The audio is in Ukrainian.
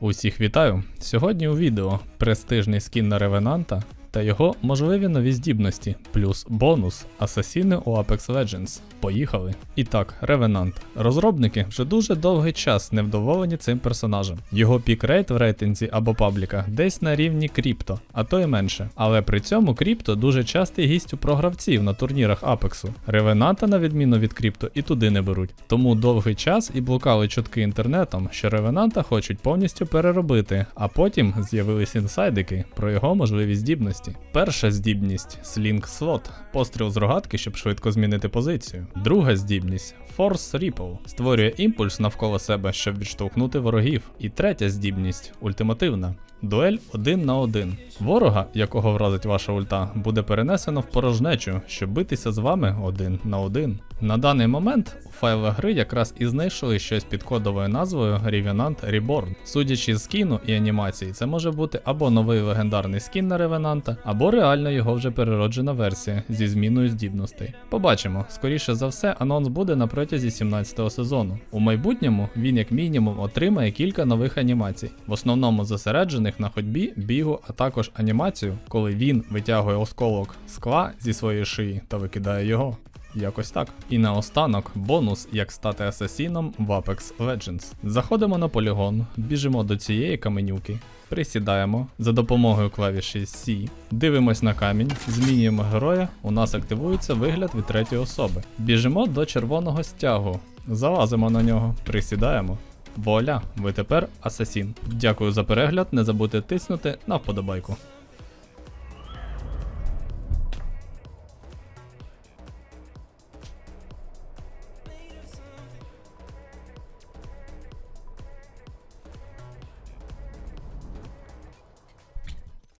Усіх вітаю! Сьогодні у відео престижний скін на ревенанта та його можливі нові здібності, плюс бонус асасіни у Apex Legends. Поїхали! І так, Ревенант. Розробники вже дуже довгий час невдоволені цим персонажем. Його пік-рейт в рейтинзі або пабліках десь на рівні крипто, а то й менше. Але при цьому крипто дуже частий гість у програвців на турнірах Апексу. Ревенанта, на відміну від крипто, і туди не беруть. Тому довгий час і блукали чутки інтернетом, що ревенанта хочуть повністю переробити, а потім з'явились інсайдики про його можливі здібності. Перша здібність Sling Slot – постріл з рогатки, щоб швидко змінити позицію. Друга здібність Force Ripple створює імпульс навколо себе, щоб відштовхнути ворогів. І третя здібність ультимативна. Дуель один на один. Ворога, якого вразить ваша ульта, буде перенесено в порожнечу, щоб битися з вами один на один. На даний момент у файлах гри якраз і знайшли щось під кодовою назвою Revenant Reborn. Судячи з скіну і анімації, це може бути або новий легендарний скін на Ревенанта, або реально його вже перероджена версія зі зміною здібностей. Побачимо, скоріше за все, анонс буде на протязі 17-го сезону. У майбутньому він як мінімум отримає кілька нових анімацій, в основному зосереджених на ходьбі, бігу, а також анімацію, коли він витягує осколок скла зі своєї шиї та викидає його. Якось так. І наостанок бонус, як стати асасіном в Apex Legends. Заходимо на полігон, біжимо до цієї каменюки, присідаємо за допомогою клавіші C, дивимось на камінь, змінюємо героя, у нас активується вигляд від третьої особи. Біжимо до червоного стягу, залазимо на нього, присідаємо. Вуаля, ви тепер асасін. Дякую за перегляд, не забудьте тиснути на вподобайку.